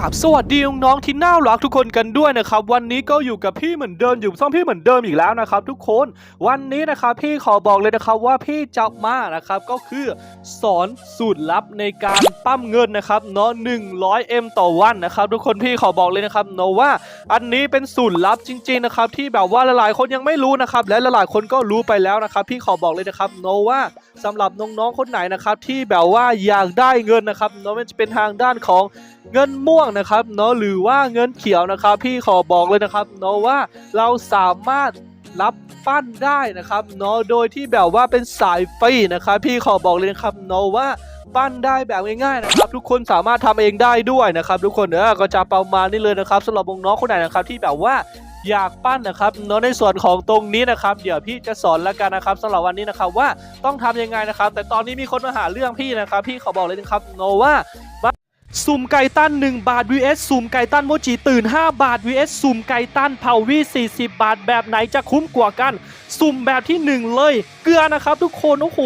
กับสวัสดีน้องๆที่น่ารักทุกคนกันด้วยนะครับวันนี้ก็อยู่กับพี่เหมือนเดิมอยู่ซ่องพี่เหมือนเดิมอีกแล้วนะครับ ทุกคนวันนี้นะครับพี่ขอบอกเลยนะครับว่าพี่จะมานะครับก็คือสอนสูตรลับในการปั้มเงินนะครับเนาะ100 m ต่อวันนะครับ ทุกคนพี่ขอบอกเลยนะครับเนาะว่าอันนี้เป็นสูตรลับจริง ๆนะครับ ที่แบบว่าหลายๆคนยังไม่รู้นะครับและหลายๆคนก็รู้ไปแล้วนะครับ พี่ขอบอกเลยนะครับเนาะว่า สำหรับน้องๆคนไหนนะครับที่แบบว่าอยากได้เงินนะครับเนาะมันจะเป็นทางด้านของเงินม่วงนะครับเนาะหรือว่าเงินเขียวนะครับ พี่ขอบอกเลยนะครับเนาะว่าเราสามารถรับปั้นได้นะครับเนาะโดยที่แบบว่าเป็นสายฟรีนะครับ พี่ขอบอกเลยนะครับเนาะว่าปั้นได้แบบง่ายๆนะครับ ทุกคนสามารถทำเองได้ด้วยนะครับ ทุกคนเออก็จะประมาณนี้เลยนะครับสำหรับน้องๆคนไหนนะครับที่แบบว่า อยากปั้นนะครับเนาะในส่วนของตรงนี้นะครับ เดี๋ยวพี่จะสอนแล้วกันนะครับสำหรับวันนี้นะครับว่าต้องทำยังไงนะครับ แต่ตอนนี้มีคนมาหาเรื่องพี่นะครับ พี่ขอบอกเลยนะครับโนว่าสุ่มไก่ตั้น 1 บาท vs สุ่มไก่ตั้นโมจิตื่น 5 บาท vs สุ่มไก่ตั้นเผาวี40 บาทแบบไหนจะคุ้มกว่ากัน สุ่มแบบที่ 1 เลย เกลือนะครับ ทุกคนโอ้โห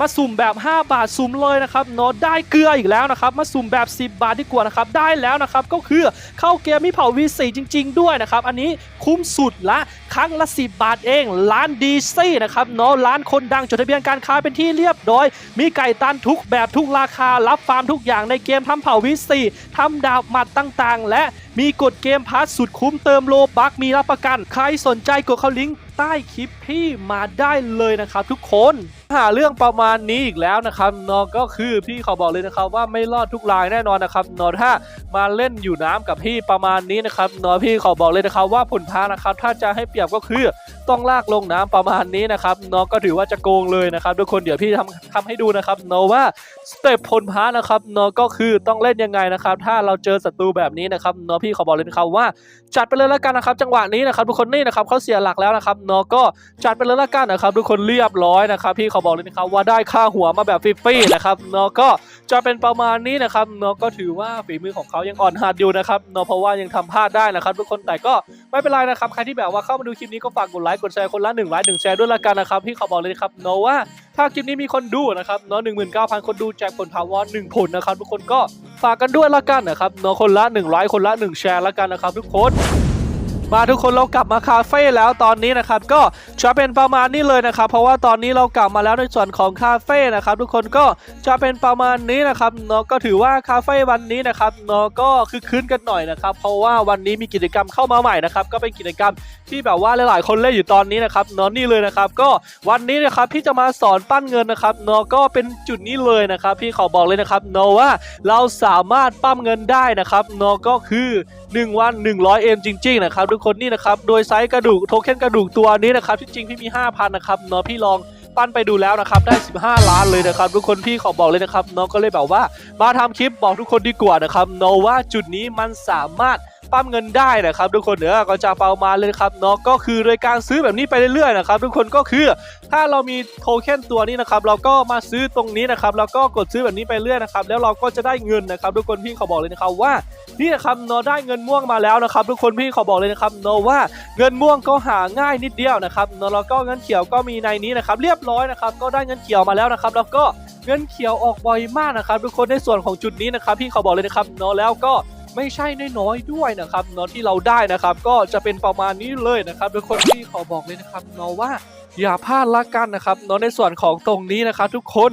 มาสุ่มแบบ 5 บาทสุ่มเลยนะครับเนาะได้เกลืออีกแล้วนะครับมาสุ่มแบบ 10 บาทดีกว่านะครับได้แล้วนะครับก็คือเข้าเกมมีเผาวี4จริง ๆ ด้วยนะครับอันนี้คุ้มสุดละครั้งละ 10 บาทเองร้านดีซี่นะครับเนาะร้านคนดังจดทะเบียนการค้าเป็นที่เรียบร้อย มีไก่ตันทุกแบบทุกราคารับฟาร์มทุกอย่างในเกมทำเผาวิสีทำดาบหมัดต่างๆ และมีกดเกมพาร์ทสุดคุ้มเติมโลบักมีรับประกัน ใครสนใจกดเข้าลิงก์ ใต้คลิปพี่มาได้เลยนะครับทุกคน หาเรื่องประมาณนี้อีกแล้วนะครับนอะก็คือพี่ขอบอกเลยนะครับว่าไม่รอดทุกรายแน่นอนนะครับนอะถ้ามาเล่นอยู่น้ำกับพี่ประมาณนี้นะครับนอะพี่ขอบอกเลยนะครับว่าผลพานะครับถ้าจะให้เปรียบก็คือต้องลากลงน้ำประมาณนี้นะครับนาะก็ถือว่าจะโกงเลยนะครับทุกคนเดี๋ยวพี่ทำทำให้ดูนะครับนาะว่าสเต็ปพลพานะครับนาะก็คือต้องเล่นยังไงนะครับถ้าเราเจอศัตรูแบบนี้นะครับนาะพี่ขอบอกเลยนะครับว่าจัดไปเลยแล้วกันนะครับ จังหวะนี้นะครับทุกคนนี่นะครับเขาเสียหลักแล้วนะครับนาะก็จัดไปเลยแล้วกันนะครับทุกคนเรียบร้อยนะครับพี่ขอบอกเลยนะครับว่าได้ค่าหัวมาแบบฟรีๆนะครับเนาะก็จะเป็นประมาณนี้นะครับเนาะก็ถือว่าฝีมือของเขายังอ่อนหัดอยู่นะครับเนาะเพราะว่ายังทำพลาดได้นะครับทุกคนแต่ก็ไม่เป็นไรนะครับใครที่แบบว่าเข้ามาดูคลิปนี้ก็ฝากกดไลค์กดแชร์คนละ1ไลค์1แชร์ด้วยละกันนะครับพี่เขอบอกเลยนะครับเนาะว่าถ้าคลิปนี้มีคนดูนะครับเนาะ19,000คนดูแจกผลพาวอน1ผลนะครับทุกคนก็ฝากกันด้วยละกันนะครับเนาะคนละ1ไลค์คนละ1แชร์ละกันนะครับทุกคนมาทุกคนเรากลับมาคาเฟ่แล้วตอนนี้นะครับก็ จะเป็นประมาณนี้เลยนะครับ เพราะว่าตอนนี้เรากลับมาแล้วในส่วนของคาเฟ่นะครับทุกคนก็จะเป็นประมาณนี้นะครับเนาะก็ถือว่าคาเฟ่วันนี้นะครับเนาะก็คือคืนกันหน่อยนะครับ เพราะว่าวันนี้มีกิจกรรมเข้ามาใหม่นะครับก็เป็นกิจกรรมที่แบบว่าหลายๆ คนเล่นอยู่ตอนนี้นะครับเนาะนี่เลยนะครับ ก็วันนี้นะครับพี่จะมาสอนปั้นเงินนะครับเนาะก็เป็นจุดนี้เลยนะครับ พี่ขอบอกเลยนะครับเนาะว่าเราสามารถปั้มเงินได้นะครับเนาะก็คือ 1 วัน 100 m จริง ๆ นะครับทุกคนนี่นะครับโดยไซส์กระดูกโทเค็นกระดูกตัวนี้นะครับที่จริงพี่มี 5,000 นะครับเนาะพี่ลองปั้นไปดูแล้วนะครับได้ 15 ล้านเลยนะครับ ทุกคนพี่ขอบอกเลยนะครับเนาะก็เลยแบบว่ามาทำคลิปบอกทุกคนดีกว่านะครับเนาะว่าจุดนี้มันสามารถ ปั้มเงินได้นะครับทุกคนเดี๋ยวก็จะเปามาเลยครับเนาะก็คือโดยการซื้อแบบนี้ไปเรื่อยๆนะครับทุกคนก็คือถ้าเรามีโทเค็นตัวนี้นะครับเราก็มาซื้อตรงนี้นะครับแล้วก็กดซื้อแบบนี้ไปเรื่อยนะครับแล้วเราก็จะได้เงินนะครับทุกคนพี่เขอบอกเลยนะครับว่านี่นะครับเนาะได้เงินม่วงมาแล้วนะครับทุกคนพี่เขอบอกเลยนะครับเนาะว่าเงินม่วงก็หาง่ายนิดเดียวนะครับเนาะแล้วก็เงินเขียวก็มีในนี้นะครับเรียบร้อยนะครับก็ได้เงินเขียวมาแล้วนะครับแล้วก็เงินเขียวออกบ่อยมากนะครับทุกคนในส่วนของจุดนี้นะครับพี่ขอบอกเลยนะครับเนาะแล้วก็ ไม่ใช่น้อยๆด้วยนะครับเนาะที่เราได้นะครับ ก็จะเป็นประมาณนี้เลยนะครับทุกคนพี่ขอบอกเลยนะครับเนาะว่าอย่าพลาดละกันนะครับเนาะในส่วนของตรงนี้นะครับ ทุกคน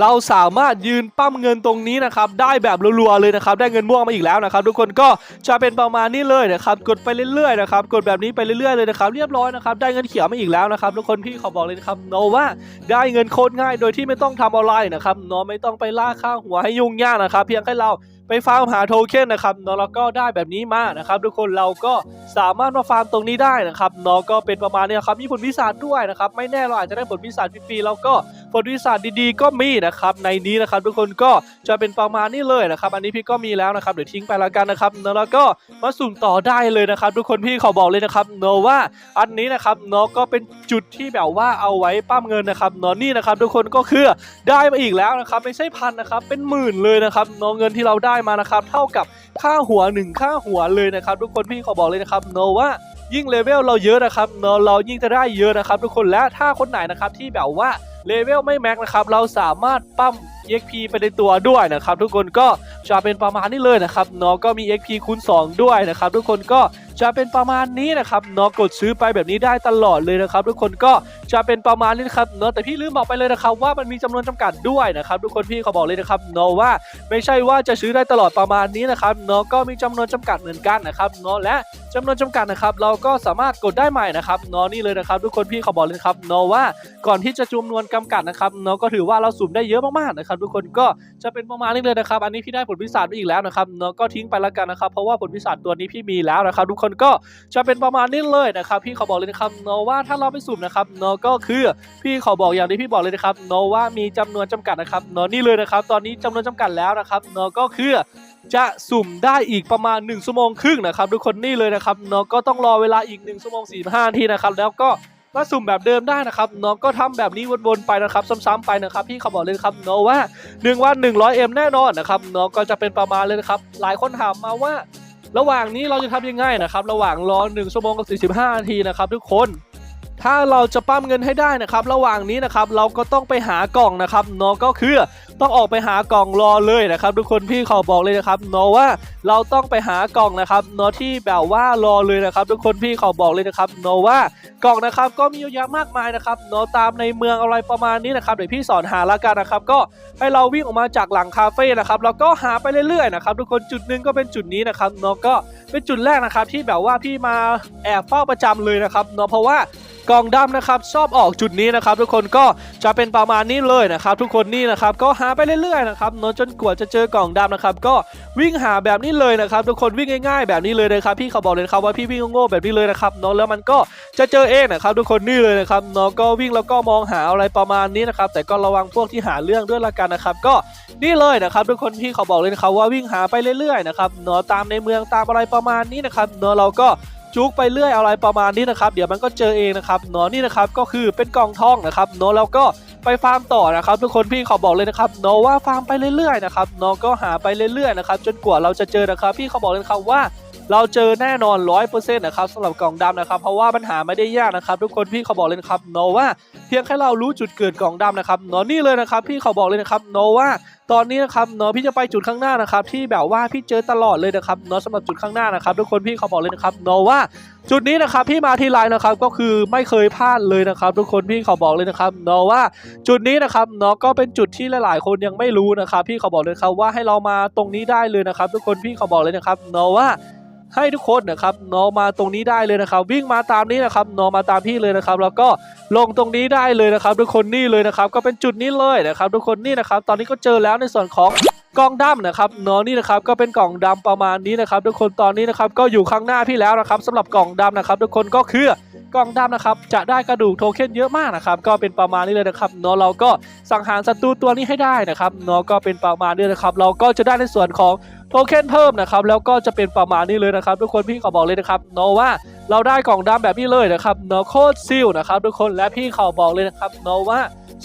เราสามารถยืนปั้มเงินตรงนี้นะครับได้แบบรัวๆเลยนะครับได้เงินม่วงมาอีกแล้วนะครับ ทุกคนก็จะเป็นประมาณนี้เลยนะครับกดไปเรื่อยๆนะครับกดแบบนี้ไปเรื่อยๆเลยนะครับเรียบร้อยนะครับได้เงินเขียวมาอีกแล้วนะครับ ทุกคนพี่ขอบอกเลยนะครับโนว่าได้เงินโคตรง่ายโดยที่ไม่ต้องทำอะไรนะครับเนาะไม่ต้องไปล่าค่าหัวให้ยุ่งยากนะครับ เพียงแค่เรา ไปฟาร์มหาโทเค็นนะครับเนาะแล้วก็ได้แบบนี้มานะครับ ทุกคนเราก็สามารถมาฟาร์มตรงนี้ได้นะครับเนาะก็เป็นประมาณนี้ครับมีผลพิศาจด้วยนะครับไม่แน่เราอาจจะได้ผลพิศาจฟรีๆแล้วก็ ผลวิสาสดีๆก็มีนะครับในนี้นะครับทุกคนก็จะเป็นประมาณนี้เลยนะครับ อันนี้พี่ก็มีแล้วนะครับเดี๋ยวทิ้งไปแล้วกันนะครับเนอะแล้วก็มาสุ่มต่อได้เลยนะครับ ทุกคนพี่ขอบอกเลยนะครับเนอะว่าอันนี้นะครับเนอะก็เป็นจุดที่แบบว่าเอาไว้ปั้มเงินนะครับเนอะนี่นะครับ ทุกคนก็คือได้มาอีกแล้วนะครับไม่ใช่พันนะครับเป็นหมื่นเลยนะครับเนอะเงินที่เราได้มานะครับ เท่ากับค่าหัวหนึ่งค่าหัวเลยนะครับ ทุกคนพี่ขอบอกเลยนะครับเนอะว่ายิ่งเลเวลเราเยอะนะครับเนอะเรายิ่งจะได้เยอะนะครับ ทุกคนและถ้าคนไหนนะครับที่แบบว่า เลเวลไม่แม็กนะครับ เราสามารถปั้ม EXP ไปในตัวด้วยนะครับทุกคนก็จะเป็นประมาณนี้เลยนะครับเนาะก็มี EXP คูณ2 ด้วยนะครับทุกคนก็จะเป็นประมาณนี้นะครับเนาะกดซื้อไปแบบนี้ได้ตลอดเลยนะครับ ทุกคนก็จะเป็นประมาณนี้นะครับเนาะแต่พี่ลืมบอกไปเลยนะครับ ว่ามันมีจำนวนจำกัดด้วยนะครับ ทุกคนพี่เขาบอกเลยนะครับเนาะว่าไม่ใช่ว่าจะซื้อได้ตลอดประมาณนี้นะครับเนาะก็มีจำนวนจำกัดเหมือนกันนะครับเนาะและจำนวนจำกัดนะครับ เราก็สามารถกดได้ใหม่นะครับเนาะนี่เลยนะครับ ทุกคนพี่เขาบอกเลยนะครับเนาะว่าก่อนที่จะจำนวนจำกัดนะครับเนาะก็ถือว่าเราสุ่มได้เยอะมากๆนะครับทุกคนก็จะเป็นประมาณนี้เลยนะครับ อันนี้พี่ได้ผลพิศาจไปอีกแล้วนะครับเนาะก็ทิ้งไปแล้วกันนะครับ เพราะว่าผลพิศาจตัวนี้พี่มีแล้วนะครับ ทุกคนก็จะเป็นประมาณนี้เลยนะครับ พี่ขาบอกเลยนะครับเนาะว่าถ้าเราไปสุ่มนะครับเนาะก็คือพี่ขาบอกอย่างที่พี่บอกเลยนะครับเนาะว่ามีจำนวนจำกัดนะครับเนาะนี่เลยนะครับ ตอนนี้จำนวนจำกัดแล้วนะครับเนาะก็คือจะสุ่มได้อีกประมาณ 1 ชั่วโมงครึ่งนะครับทุกคนนี่เลยนะครับเนาะก็ต้องรอเวลาอีก1ชั่วโมง45นาทีนะครับแล้วก็ มาสุ่มแบบเดิมได้นะครับน้องก็ทำแบบนี้วนๆไปนะครับซ้ำๆไปนะครับพี่เขาบอกเลยครับเนาะว่า1วัน 100M แน่นอนนะครับน้องก็จะเป็นประมาณเลยนะครับหลายคนถามมาว่า ระหว่างนี้เราจะทำยังไงนะครับ ระหว่างรอ1ชั่วโมงกับ45นาทีนะครับทุกคน ถ้าเราจะปั้มเงินให้ได้นะครับระหว่างนี้นะครับเราก็ต้องไปหากล่องนะครับเนาะก็คือต้องออกไปหากล่องรอเลยนะครับ ทุกคนพี่ขอบอกเลยนะครับเนาะว่าเราต้องไปหากล่องนะครับเนาะที่แบบว่ารอเลยนะครับ ทุกคนพี่ขอบอกเลยนะครับเนาะว่ากล่องนะครับก็มีเยอะแยะมากมายนะครับเนาะตามในเมืองอะไรประมาณนี้นะครับเดี๋ยวพี่สอนหาละกันนะครับก็ให้เราวิ่งออกมาจากหลังคาเฟ่นะครับแล้วก็หาไปเรื่อยๆนะครับทุกคนจุดหนึ่งก็เป็นจุดนี้นะครับเนาะก็เป็นจุดแรกนะครับที่แบบว่าพี่มาแอบเฝ้าประจำเลยนะครับเนาะเพราะว่า กล่องดำนะครับชอบออกจุดนี้นะครับทุกคนก็จะเป็นประมาณนี้เลยนะครับทุกคนนี่นะครับก็หาไปเรื่อยๆนะครับเนอะจนกว่าจะเจอกล่องดำนะครับก็วิ่งหาแบบนี้เลยนะครับทุกคนวิ่งง่ายๆ แบบนี้เลยนะครับพี่เขาบอกเลยครับว่าพี่วิ่งโง่ๆแบบนี้เลยนะครับเนอะแล้วมันก็จะเจอเองนะครับทุกคนนี่เลยนะครับเนอะก็วิ่งแล้วก็มองหาอะไรประมาณนี้นะครับแต่ก็ระวังพวกที่หาเรื่องด้วยละกันนะครับก็นี่เลยนะครับทุกคนพี่เขาบอกเลยนะครับว่าวิ่งหาไปเรื่อยๆนะครับเนอะตามในเมืองตามอะไรประมาณนี้นะครับเนอะเราก็ จุกไปเรื่อยอะไรประมาณนี้นะครับ เดี๋ยวมันก็เจอเองนะครับเนาะนี่นะครับก็คือเป็นกล่องทองนะครับเนาะแล้วก็ไปฟาร์มต่อนะครับทุกคนพี่เขาบอกเลยนะครับเนาะว่าฟาร์มไปเรื่อยๆนะครับเนาะก็หาไปเรื่อยๆนะครับจนกว่าเราจะเจอนะครับพี่เขาบอกเลยครับว่า เราเจอแน่นอนร้อยเปอร์เซ็นต์นะครับสำหรับกล่องดำนะครับ เพราะว่าปัญหาไม่ได้ยากนะครับ ทุกคนพี่เขาบอกเลยนะครับเนว่าเพียงแค่เรารู้จุดเกิดกล่องดำนะครับเนาะนี่เลยนะครับพี่เขาบอกเลยนะครับเนว่าตอนนี้นะครับเนาะพี่จะไปจุดข้างหน้านะครับ ที่แบบว่าพี่เจอตลอดเลยนะครับเนาะสำหรับจุดข้างหน้านะครับทุกคนพี่เขาบอกเลยนะครับเนาะว่าจุดนี้นะครับพี่มาที่ไลน์นะครับก็คือไม่เคยพลาดเลยนะครับ ทุกคนพี่เขาบอกเลยนะครับเนาะว่าจุดนี้นะครับเนาะก็เป็นจุดที่หลาย ๆ คนยังไม่รู้นะครับ พี่เขาบอกเลยครับว่าให้เรามาตรงนี้ได้เลยนะครับ ทุกคนพี่เขาบอกเลยนะครับเนาะว่า ให้ทุกคนนะครับนาะมาตรงนี้ได้เลยนะครับ วิ่งมาตามนี้นะครับนาะมาตามพี่เลยนะครับ แล้วก็ลงตรงนี้ได้เลยนะครับ ทุกคนนี่เลยนะครับ ก็เป็นจุดนี้เลยนะครับ ทุกคนนี่นะครับ ตอนนี้ก็เจอแล้วในส่วนของกล่องดำนะครับเนาะนี่นะครับก็เป็นกล่องดำประมาณนี้นะครับ ทุกคนตอนนี้นะครับก็อยู่ข้างหน้าพี่แล้วนะครับสำหรับกล่องดำนะครับ ทุกคนก็คือกล่องดำนะครับจะได้กระดูกโทเค็นเยอะมากนะครับก็เป็นประมาณนี้เลยนะครับเนาะเราก็สังหารศัตรูตัวนี้ให้ได้นะครับเนาะก็เป็นประมาณนี้นะครับ เราก็จะได้ในส่วนของ โทเค็นเพิ่มนะครับแล้วก็จะเป็นประมาณนี้เลยนะครับทุกคนพี่เขาบอกเลยนะครับเนาะว่าเราได้กล่องดำแบบนี้เลยนะครับเนาะโคตรซิลนะครับทุกคนและพี่เขาบอกเลยนะครับเนาะว่า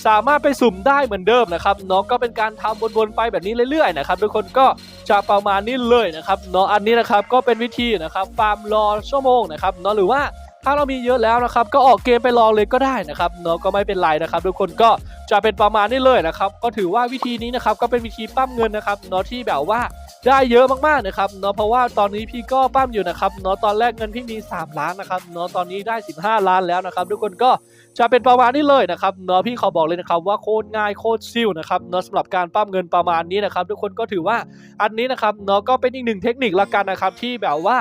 สามารถไปสุ่มได้เหมือนเดิมนะครับเนาะก็เป็นการทำวนๆไปแบบนี้เรื่อยๆนะครับทุกคนก็จะประมาณนี้เลยนะครับเนาะอันนี้นะครับก็เป็นวิธีนะครับฟาร์มรอชั่วโมงนะครับเนาะหรือว่าถ้าเรามีเยอะแล้วนะครับก็ออกเกมไปลองเลยก็ได้นะครับเนาะก็ไม่เป็นไรนะครับ ทุกคนก็จะเป็นประมาณนี้เลยนะครับ ก็ถือว่าวิธีนี้นะครับก็เป็นวิธีปั้มเงินนะครับเนาะที่แบบว่า ได้เยอะมากๆนะครับเนาะเพราะว่าตอนนี้พี่ก็ปั้มอยู่นะครับเนาะตอนแรกเงินพี่มี 3 ล้านนะครับเนาะตอนนี้ได้ 15 ล้านแล้วนะครับทุกคนก็จะเป็นประมาณนี้เลยนะครับเนาะพี่ขาบอกเลยนะครับว่าโคตรง่ายโคตรซิลนะครับเนาะสำหรับการปั้มเงินประมาณนี้นะครับทุกคนก็ถือว่าอันนี้นะครับเนาะก็เป็นอีกหนึ่งเทคนิคละกันนะครับที่แบบว่า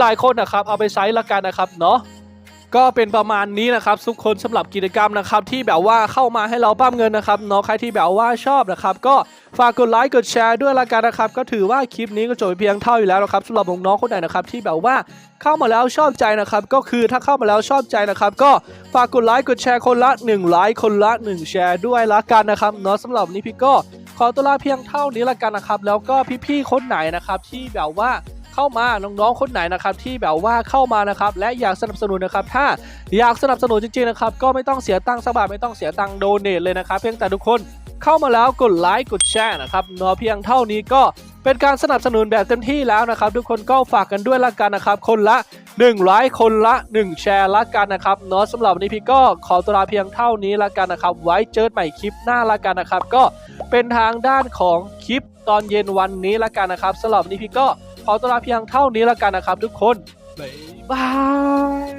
หลายๆคนนะครับเอาไปใช้ละกันนะครับเนาะ ก็เป็นประมาณนี้นะครับทุกคนสำหรับกิจกรรมนะครับที่แบบว่าเข้ามาให้เราปั้มเงินนะครับเนาะใครที่แบบว่าชอบนะครับ ก็ฝากกดไลค์กดแชร์ด้วยละกันนะครับ ก็ถือว่าคลิปนี้ก็จบเพียงเท่าอยู่แล้วนะครับสำหรับน้องๆคนไหนนะครับที่แบบว่าเข้ามาแล้วชอบใจนะครับ ก็คือถ้าเข้ามาแล้วชอบใจนะครับ ก็ฝากกดไลค์กดแชร์คนละ1ไลค์คนละ 1 แชร์ด้วยละกันนะครับเนาะสำหรับนนี้พี่ก็ขอตัวลาเพียงเท่านี้ละกันนะครับ แล้วก็พี่ๆคนไหนนะครับที่แบบว่า เข้ามาน้องๆคนไหนนะครับที่แบบว่าเข้ามานะครับและอยากสนับสนุนนะครับถ้าอยากสนับสนุนจริงๆนะครับก็ไม่ต้องเสียตังค์สักบาทไม่ต้องเสียตังค์โดเนทเลยนะครับเพียงแต่ทุกคนเข้ามาแล้วกดไลค์กดแชร์นะครับเนาะเพียงเท่านี้ก็เป็นการสนับสนุนแบบเต็มที่แล้วนะครับ ทุกคนก็ฝากกันด้วยละกันนะครับคนละ1ไลค์คนละ 1 แชร์ละกันนะครับเนาะสำหรับวันนี้พี่ก็ขอตัวลาเพียงเท่านี้ละกันนะครับ ไว้เจอกันใหม่คลิปหน้าละกันนะครับ ก็เป็นทางด้านของคลิปตอนเย็นวันนี้ละกันนะครับสำหรับวันนี้พี่ก็ ขอตัวลาเพียงเท่านี้ละกันนะครับทุกคนบ๊ายบาย